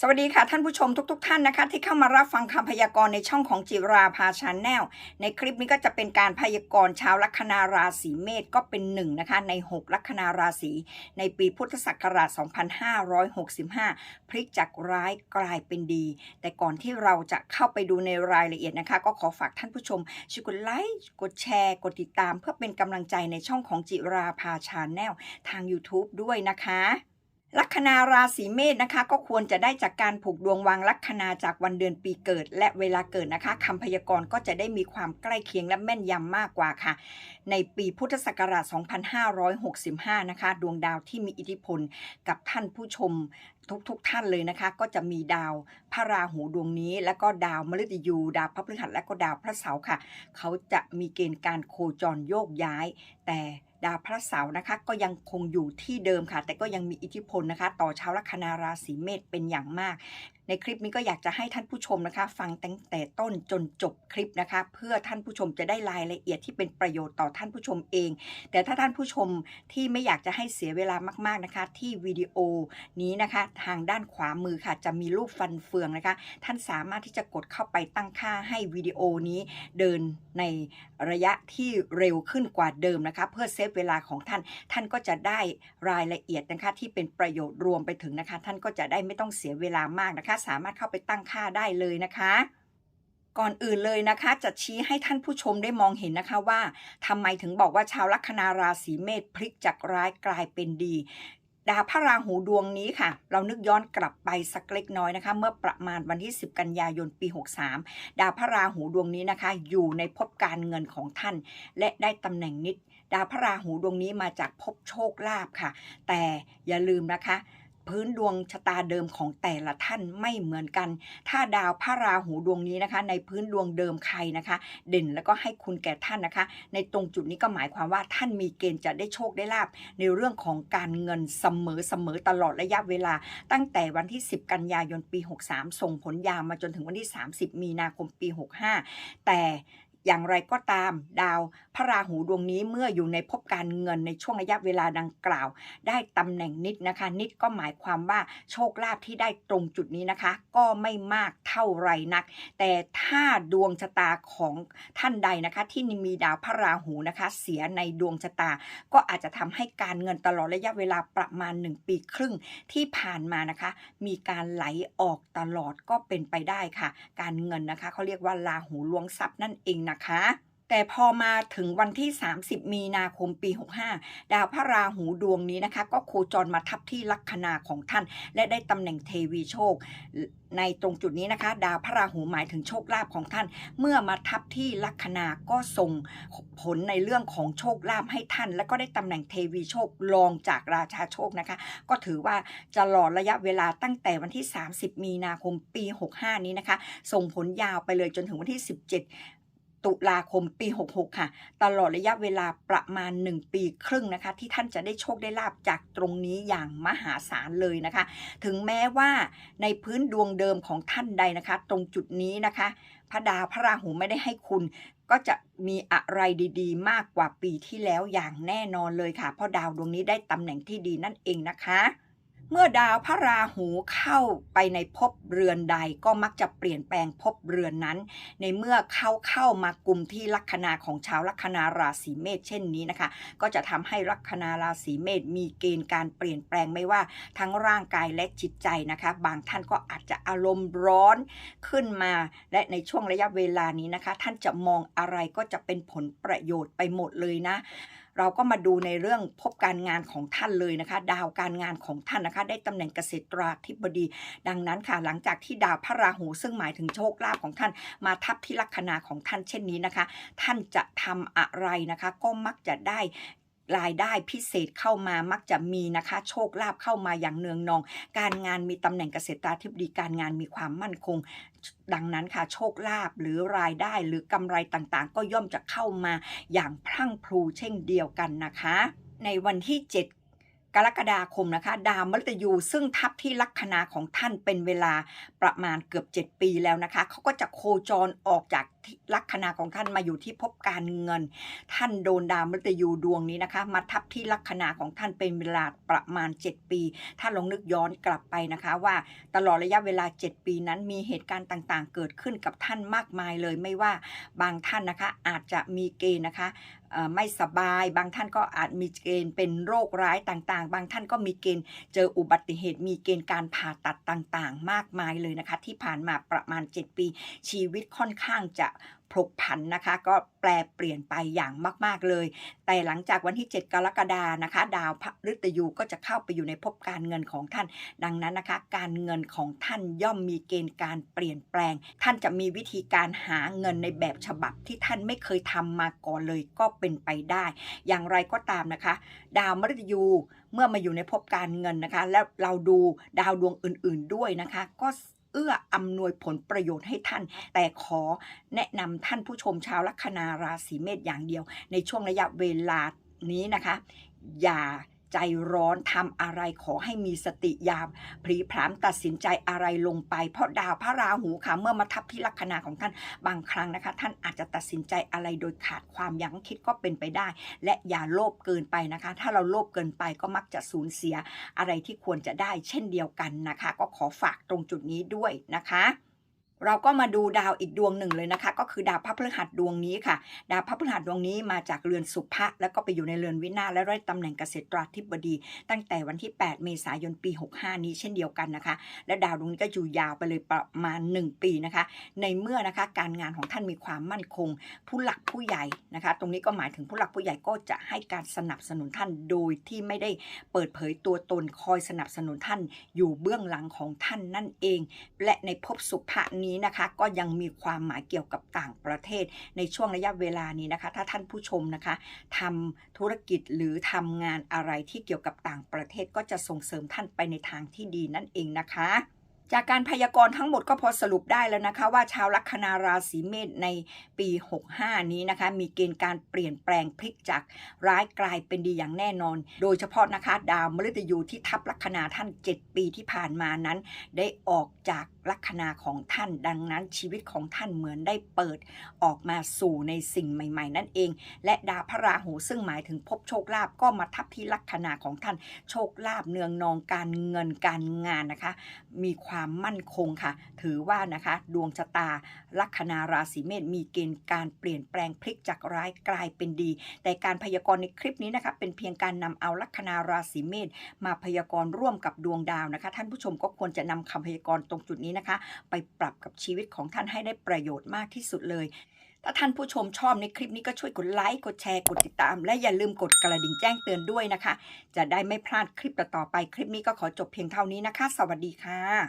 สวัสดีค่ะท่านผู้ชมทุกๆท่านนะคะ ที่เข้ามารับฟังคำพยากรณ์ในช่องของจิราภาชาแนลในคลิปนี้ก็จะเป็นการพยากรณ์ชาวลัคนาราศีเมษก็เป็นหนึ่งนะคะใน 6 ลัคนาราศีในปีพุทธศักราช 2565 พลิกจากร้ายกลายเป็นดี แต่ก่อนที่เราจะเข้าไปดูในรายละเอียดนะคะ ก็ขอฝากท่านผู้ชมช่วยกดไลค์กดแชร์ กดติดตาม เพื่อเป็นกำลังใจในช่องของจิราภาชาแนลทาง YouTube ด้วยนะคะ ลัคนาราศีเมษนะคะ ก็ควรจะได้จากการผูกดวงวางลัคนาจากวันเดือนปีเกิด และเวลาเกิดนะคะคำพยากรณ์ก็จะได้มีความใกล้เคียงและแม่นยำมากกว่าค่ะ ในปีพุทธศักราช 2565 นะคะ ดวงดาวที่มีอิทธิพลกับท่านผู้ชมทุกๆทท่านเลยนะคะ ก็จะมีดาวพระราหูดวงนี้ แล้วก็ดาวมฤตยู ดาวพระพฤหัสและก็ดาวพระเสาร์ค่ะ เขาจะมีเกณฑ์การโคจรโยกย้าย แต่ ดาวพระเสาร์นะคะ ก็ยังคงอยู่ที่เดิมค่ะ แต่ก็ยังมีอิทธิพลนะคะ ต่อชาวลัคนาราศีเมษเป็นอย่างมาก ในคลิปนี้ก็อยากจะให้ท่านผู้ชมนะคะ ฟังตั้งแต่ต้นจนจบคลิปนะคะ เพื่อท่านผู้ชมจะได้รายละเอียดที่เป็นประโยชน์ต่อท่านผู้ชมเอง แต่ถ้าท่านผู้ชมที่ไม่อยากจะให้เสียเวลามากๆนะคะ ที่วิดีโอนี้นะคะ ทางด้านขวามือค่ะ จะมีรูปฟันเฟืองนะคะ ท่านสามารถที่จะกดเข้าไปตั้งค่าให้วิดีโอนี้ เดินในระยะที่เร็วขึ้นกว่าเดิมนะคะ เพื่อเซฟเวลาของท่าน ท่านก็จะได้รายละเอียดนะคะที่เป็นประโยชน์รวมไปถึงนะคะ ท่านก็จะได้ไม่ต้องเสียเวลามากนะคะสามารถเข้าไปตั้งค่าได้เลยนะคะ ก่อนอื่นเลยนะคะ จะชี้ให้ท่านผู้ชมได้มองเห็นนะคะว่าทำไมถึงบอกว่าชาวลัคนาราศีเมษพลิกจากร้ายกลายเป็นดีดาวพระราหูดวงนี้ค่ะ เรานึกย้อนกลับไปสักเล็กน้อยนะคะ เมื่อประมาณวันที่ 10 กันยายนปี 63 ดาวพระราหูดวงนี้นะคะ อยู่ในภพการเงินของท่าน และได้ตำแหน่งนิด ดาวพระราหูดวงนี้มาจากภพโชคลาภค่ะ แต่อย่าลืมนะคะ พื้นดวงชะตาเดิมของแต่ละท่านไม่เหมือนกัน ถ้าดาวพระราหูดวงนี้นะคะ ในพื้นดวงเดิมใครนะคะ เด่นแล้วก็ให้คุณแก่ท่านนะคะ ในตรงจุดนี้ก็หมายความว่าท่านมีเกณฑ์จะได้โชคได้ลาบในเรื่องของการเงินเสมอเสมอตลอดระยะเวลา ตั้งแต่วันที่ 10 กันยายนปี 63 ส่งผลยาวมาจนถึงวันที่ 30 มีนาคมปี 65 แต่ อย่างไรก็ตาม ดาวพระราหูดวงนี้เมื่ออยู่ในภพการเงินในช่วงระยะเวลาดังกล่าว ได้ตำแหน่งนิดนะคะ นิดก็หมายความว่าโชคลาภที่ได้ตรงจุดนี้นะคะ ก็ไม่มากเท่าไรนัก แต่ถ้าดวงชะตาของท่านใดนะคะ ที่มีดาวพระราหูนะคะ เสียในดวงชะตา ก็อาจจะทำให้การเงินตลอดระยะเวลาประมาณ 1 ปีครึ่งที่ผ่านมานะคะ มีการไหลออกตลอดก็เป็นไปได้ค่ะ การเงินนะคะเขาเรียกว่าลาหูล้วงทรัพย์นั่นเองนะคะแต่พอมาถึงวันที่ 30 มีนาคมปี 65 ดาวพระราหูดวงนี้นะคะ ก็โคจรมาทับที่ลัคนาของท่าน และได้ตำแหน่งเทวีโชค ในตรงจุดนี้นะคะ ดาวพระราหูหมายถึงโชคลาภของท่าน เมื่อมาทับที่ลัคนาก็ส่งผลในเรื่องของโชคลาภให้ท่าน และก็ได้ตำแหน่งเทวีโชครองจากราชาโชคนะคะ ก็ถือว่าจะหลอดระยะเวลาตั้งแต่วันที่ 30 มีนาคมปี 65 นี้นะคะ ส่งผลยาวไปเลยจนถึงวันที่ 17 ตุลาคมปี 66 ค่ะ ตลอดระยะเวลาประมาณ 1 ปีครึ่งนะคะ ที่ท่านจะได้โชคได้ลาบจากตรงนี้อย่างมหาศาลเลยนะคะ ถึงแม้ว่าในพื้นดวงเดิมของท่านใดนะคะ ตรงจุดนี้นะคะพระดาวพระราหูไม่ได้ให้คุณก็จะมีอะไรดีๆ มากกว่าปีที่แล้วอย่างแน่นอนเลยค่ะ เพราะดาวดวงนี้ได้ตำแหน่งที่ดีนั่นเองนะคะ เมื่อดาวพระราหูเข้าไปในภพเรือนใดก็มักจะเปลี่ยนแปลงภพเรือนนั้น ในเมื่อเข้าเข้ามากลุ่มที่ลัคนาของชาวลัคนาราศีเมษเช่นนี้นะคะ ก็จะทำให้ลัคนาราศีเมษมีเกณฑ์การเปลี่ยนแปลงไม่ว่าทั้งร่างกายและจิตใจนะคะ บางท่านก็อาจจะอารมณ์ร้อนขึ้นมา และในช่วงระยะเวลานี้นะคะ ท่านจะมองอะไรก็จะเป็นผลประโยชน์ไปหมดเลยนะ เราก็มาดูในเรื่องพบการงานของท่านเลยนะคะ ดาวการงานของท่านนะคะ ได้ตำแหน่งเกษตราธิบดี ดังนั้นค่ะหลังจากที่ดาวพระราหูซึ่งหมายถึงโชคลาภของท่าน มาทับที่ลัคนาของท่านเช่นนี้นะคะ ท่านจะทำอะไรนะคะ ก็มักจะได้ รายได้พิเศษเข้ามามักจะมีนะคะ โชคลาภเข้ามาอย่างเนืองนอง การงานมีตำแหน่งเกษตราธิบดีการงานมีความมั่นคง ดังนั้นค่ะโชคลาภหรือรายได้หรือกำไรต่างๆ ก็ย่อมจะเข้ามาอย่างพรั่งพรูเช่นเดียวกันนะคะ ในวันที่ 7 กรกฎาคมนะคะ ดาวมฤตยูซึ่งทับที่ลัคนาของท่านเป็นเวลาประมาณเกือบ 7 ปีแล้วนะคะเขาก็จะโคจรออกจากลัคนาของท่านมาอยู่ที่ภพการเงิน ท่านโดนดาวมฤตยูดวงนี้นะคะ มาทับที่ลัคนาของท่านเป็นเวลาประมาณ 7 ปี ถ้าลองนึกย้อนกลับไปนะคะ ว่าตลอดระยะเวลา 7 ปีนั้นมีเหตุการณ์ต่างๆ เกิดขึ้นกับท่านมากมายเลยไม่ว่าบางท่านนะคะอาจจะมีเกณฑ์นะคะ ไม่สบาย บางท่านก็อาจมีเกณฑ์เป็นโรคร้ายต่างๆ บางท่านก็มีเกณฑ์เจออุบัติเหตุ มีเกณฑ์การผ่าตัดต่างๆ มากมายเลยนะคะ ที่ผ่านมาประมาณ 7 ปี ชีวิตค่อนข้างจะ พลกผันนะคะ ก็แปลเปลี่ยนไปอย่างมาก ๆ เลย แต่หลังจากวันที่ 7 กรกฎานะคะ ดาวพฤตยูก็จะเข้าไปอยู่ในภพการเงินของท่าน ดังนั้นนะคะ การเงินของท่านย่อมมีเกณฑ์การเปลี่ยนแปลง ท่านจะมีวิธีการหาเงินในแบบฉบับที่ท่านไม่เคยทำมาก่อนเลยก็เป็นไปได้ อย่างไรก็ตามนะคะ ดาวมฤตยูเมื่อมาอยู่ในภพการเงินนะคะ แล้วเราดูดาวดวงอื่น ๆด้วยนะคะ ก็ เอื้ออำนวยผลประโยชน์ให้ท่าน แต่ขอแนะนำท่านผู้ชมชาวลัคนาราศีเมษอย่างเดียว ในช่วงระยะเวลานี้นะคะ อย่า ใจร้อนทำอะไรขอให้มีสติยาพลีพรามตัดสินใจอะไรลงไป เพราะดาวพระราหูค่ะ เมื่อมาทับที่ลัคนาของท่านบางครั้งนะคะ ท่านอาจจะตัดสินใจอะไรโดยขาดความยั้งคิดก็เป็นไปได้ และอย่าโลภเกินไปนะคะ ถ้าเราโลภเกินไปก็มักจะสูญเสียอะไรที่ควรจะได้เช่นเดียวกันนะคะ ก็ขอฝากตรงจุดนี้ด้วยนะคะ เราก็มาดูดาวอีกดวงหนึ่งเลยนะคะ ก็คือดาวพระพฤหัสดวงนี้ค่ะ ดาวพระพฤหัสดวงนี้มาจากเรือนสุภะแล้วก็ไปอยู่ในเรือนวินาศและได้ตำแหน่งเกษตราธิบดี ตั้งแต่วันที่ 8 เมษายนปี 65 นี้เช่นเดียวกันนะคะ และดาวดวงนี้ก็อยู่ยาวไปเลยประมาณ 1 ปีนะคะ ในเมื่อนะคะการงานของท่านมีความมั่นคง ผู้หลักผู้ใหญ่นะคะ ตรงนี้ก็หมายถึงผู้หลักผู้ใหญ่ก็จะให้การสนับสนุนท่านโดยที่ไม่ได้เปิดเผยตัวตนคอยสนับสนุนท่าน อยู่เบื้องหลังของท่านนั่นเอง และในภพสุภะนี้นะคะ ก็ยังมีความหมายเกี่ยวกับต่างประเทศ ในช่วงระยะเวลานี้นะคะ ถ้าท่านผู้ชมนะคะทำธุรกิจหรือทำงานอะไรที่เกี่ยวกับต่างประเทศก็จะส่งเสริมท่านไปในทางที่ดีนั่นเองนะคะ จากการพยากรณ์ทั้งหมดก็พอสรุปได้แล้วนะคะว่าชาวลัคนาราศีเมษในปี 65 นี้นะคะ มีเกณฑ์การเปลี่ยนแปลงพลิกจากร้ายกลายเป็นดีอย่างแน่นอน โดยเฉพาะนะคะ ดาวมฤตยูที่ทับลัคนาท่าน 7 ปีที่ผ่านมานั้น ได้ออกจากลัคนาของท่าน ดังนั้นชีวิตของท่านเหมือนได้เปิดออกมาสู่ในสิ่งใหม่ ๆ นั่นเอง และดาวพระราหูซึ่งหมายถึงภพโชคลาภก็มาทับที่ลัคนาของท่าน โชคลาภเนืองนองการเงินการงานนะคะ มีความมั่นคงค่ะ ถือว่านะคะ ดวงชะตา ลัคนาราศีเมษมีเกณฑ์การเปลี่ยนแปลงพลิกจากร้ายกลายเป็นดี แต่การพยากรณ์ในคลิปนี้นะคะ เป็นเพียงการนำเอาลัคนาราศีเมษมาพยากรณ์ร่วมกับดวงดาวนะคะ ท่านผู้ชมก็ควรจะนำคำพยากรณ์ตรงจุดนี้นะคะ ไปปรับกับชีวิตของท่านให้ได้ประโยชน์มากที่สุดเลยถ้าท่านผู้ชมชอบในคลิปนี้ก็ช่วยกดไลค์ กดแชร์ กดติดตาม และอย่าลืมกดกระดิ่งแจ้งเตือนด้วยนะคะ จะได้ไม่พลาดคลิปต่อไป คลิปนี้ก็ขอจบเพียงเท่านี้นะคะ สวัสดีค่ะ